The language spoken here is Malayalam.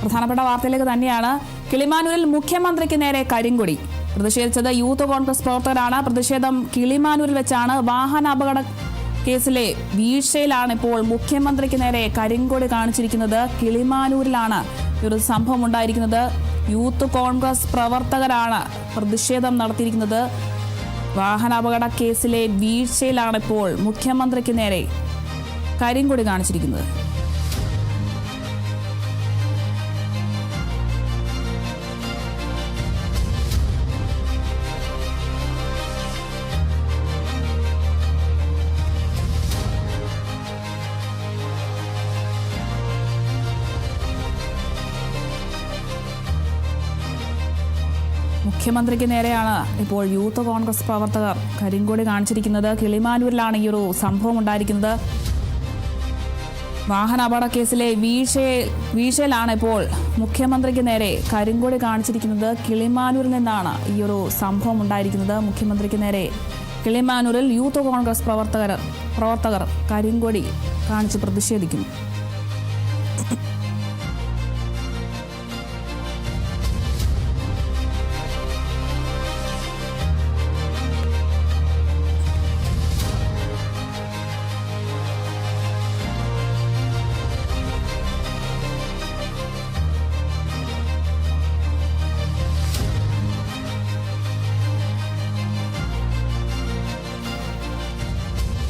പ്രധാനപ്പെട്ട വാർത്തയിലേക്ക് തന്നെയാണ്. കിളിമാനൂരിൽ മുഖ്യമന്ത്രിക്ക് നേരെ കരിങ്കൊടി. പ്രതിഷേധിച്ചത് യൂത്ത് കോൺഗ്രസ് പ്രവർത്തകരാണ്. പ്രതിഷേധം കിളിമാനൂരിൽ വെച്ചാണ് വാഹന അപകട കേസിലെ വീഴ്ചയിലാണ് ഇപ്പോൾ മുഖ്യമന്ത്രിക്ക് നേരെ കരിങ്കൊടി കാണിച്ചിരിക്കുന്നത്. കിളിമാനൂരിലാണ് ഒരു സംഭവം ഉണ്ടായിരിക്കുന്നത്. യൂത്ത് കോൺഗ്രസ് പ്രവർത്തകരാണ് പ്രതിഷേധം നടത്തിയിരിക്കുന്നത്. വാഹനാപകട കേസിലെ വീഴ്ചയിലാണ് ഇപ്പോൾ മുഖ്യമന്ത്രിക്ക് നേരെ കരിങ്കൊടി കാണിച്ചിരിക്കുന്നത്. മുഖ്യമന്ത്രിക്ക് നേരെയാണ് ഇപ്പോൾ യൂത്ത് കോൺഗ്രസ് പ്രവർത്തകർ കരിങ്കൊടി കാണിച്ചിരിക്കുന്നത്. കിളിമാനൂരിലാണ് ഈ ഒരു സംഭവം ഉണ്ടായിരിക്കുന്നത്. വാഹന അപകട കേസിലെ വീഴ്ചയെ വീഴ്ചയിലാണ് ഇപ്പോൾ മുഖ്യമന്ത്രിക്ക് നേരെ കരിങ്കൊടി കാണിച്ചിരിക്കുന്നത്. കിളിമാനൂരിൽ നിന്നാണ് ഈ ഒരു സംഭവം ഉണ്ടായിരിക്കുന്നത്. മുഖ്യമന്ത്രിക്ക് നേരെ കിളിമാനൂരിൽ യൂത്ത് കോൺഗ്രസ് പ്രവർത്തകർ പ്രവർത്തകർ കരിങ്കൊടി കാണിച്ച് പ്രതിഷേധിക്കുന്നു.